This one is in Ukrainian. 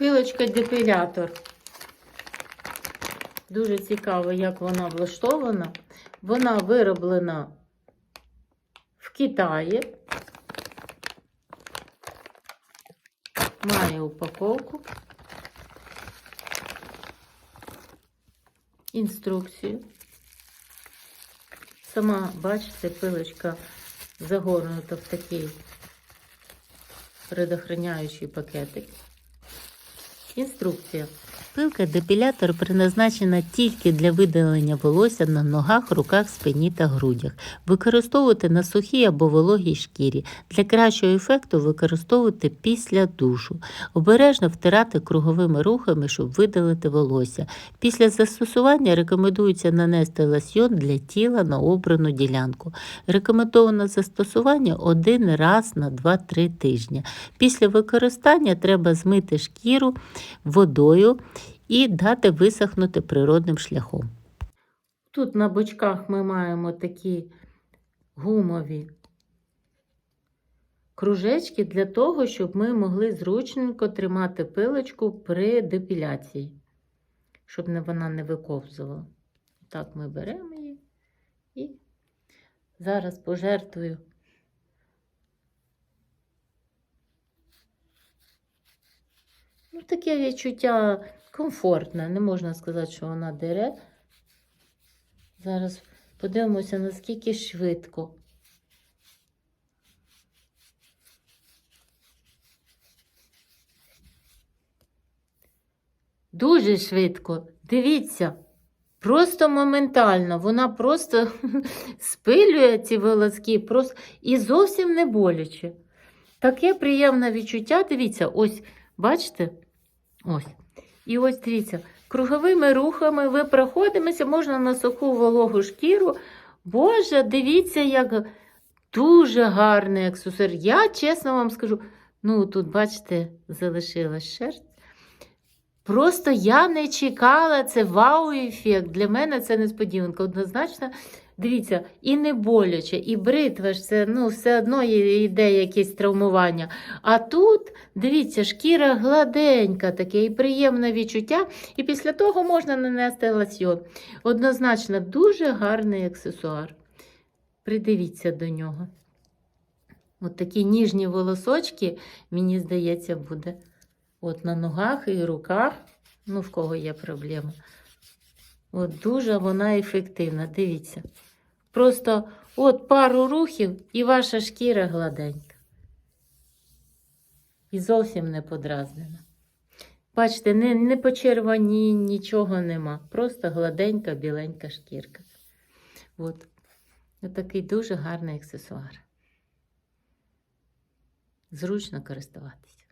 Пилочка депілятор. Дуже цікаво, як вона влаштована. Вона вироблена в Китаї. Має упаковку. Інструкцію. Сама, бачите, пилочка загорнута в такий предохраняючий пакетик. Інструкція. Пилка-депілятор призначена тільки для видалення волосся на ногах, руках, спині та грудях. Використовувати на сухій або вологій шкірі. Для кращого ефекту використовувати після душу. Обережно втирати круговими рухами, щоб видалити волосся. Після застосування рекомендується нанести лосьйон для тіла на обрану ділянку. Рекомендовано застосування один раз на 2-3 тижні. Після використання треба змити шкіру водою і дати висохнути природним шляхом. Тут на бочках ми маємо такі гумові кружечки для того, щоб ми могли зручненько тримати пилочку при депіляції, щоб вона не виковзувала. Так ми беремо її і зараз пожертвую. Ну, таке відчуття комфортне. Не можна сказати, що вона дере. Зараз подивимося, наскільки швидко. Дуже швидко. Дивіться. Просто моментально. Вона просто спилює ці волоски просто і зовсім не боляче. Таке приємне відчуття. Дивіться, ось, бачите? Ось. І ось дивіться, круговими рухами ви проходимося, можна на суху вологу шкіру. Боже, дивіться, як дуже гарний аксесуар. Я чесно вам скажу, ну тут, бачите, залишилась шерсть. Просто я не чекала, це вау-ефект. Для мене це несподіванка. Однозначно, дивіться, і не боляче, і бритва ж це ну, все одно йде якесь травмування. А тут, дивіться, шкіра гладенька, таке і приємне відчуття. І після того можна нанести лосьйон. Однозначно, дуже гарний аксесуар. Придивіться до нього. От такі ніжні волосочки, мені здається, буде. От на ногах і руках, ну, в кого є проблема. От дуже вона ефективна, дивіться. Просто от пару рухів і ваша шкіра гладенька. І зовсім не подразнена. Бачите, не, не почервоні, нічого нема. Просто гладенька, біленька шкірка. От. От такий дуже гарний аксесуар. Зручно користуватися.